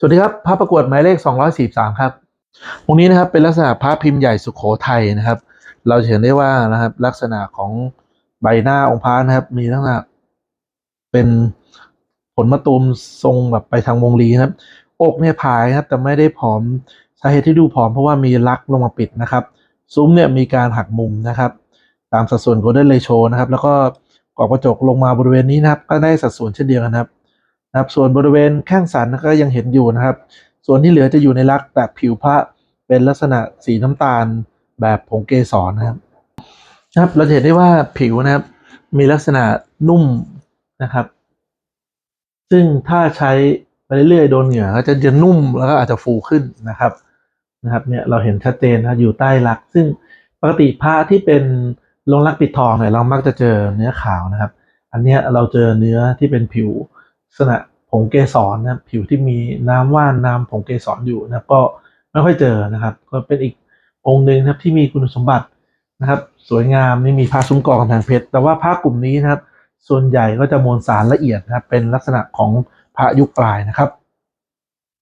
สวัสดีครับพระประกวดหมายเลข 243 ครับองนี้นะครับเป็นลักษณะพระพิมพ์ใหญ่สุขโขทัยนะครับ เราเห็นได้ว่านะครับลักษณะของใบหน้าองค์พระนะครับ มีลักษณะเป็นผลมะตูมทรงแบบไปทางวงลีนะครับ อกเนี่ยผายครับแต่ไม่ได้ผอมสาเหตุที่ดูผอมเพราะว่ามีลักลงมาปิดนะครับ ซุ้มเนี่ยมีการหักมุมนะครับ ตามสัดส่วน golden ratio นะครับ แล้วก็กรอบกระจกลงมาบริเวณนี้นะครับ ก็ได้สัดส่วนเช่นเดียวกันครับ นะครับส่วนบริเวณแข้งสันก็ยังเห็นอยู่นะครับ ส่วนที่เหลือจะอยู่ในลักษณ์แต่ผิวพระเป็นลักษณะสีน้ำตาลแบบผงเกสรนะครับนะครับ เราจะเห็นได้ว่าผิวนะครับ มีลักษณะนุ่มนะครับ ซึ่งถ้าใช้ไปเรื่อยๆโดนเหงื่อก็จะจะนุ่มแล้วก็อาจจะฟูขึ้นนะครับนะครับเนี่ยเราเห็นชัดเจนนะอยู่ใต้ลัก ซึ่งปกติผ้าที่เป็นลงลักปิดทองเนี่ยเรามักจะเจอเนื้อขาวนะครับ อันเนี้ยเราเจอเนื้อที่เป็นผิว ษณะผงเกสรนะผิวที่มีน้ำว่านน้ำผงเกสรอยู่นะก็ไม่ค่อยเจอนะครับ ก็เป็นอีกองค์หนึ่งนะครับที่มีคุณสมบัตินะครับ สวยงามนี่มีผ้าซุ้มกอกทางเพชร แต่ว่าผ้ากลุ่มนี้นะครับ ส่วนใหญ่ก็จะมวลสารละเอียดนะครับเป็นลักษณะของพระยุคปลายนะครับ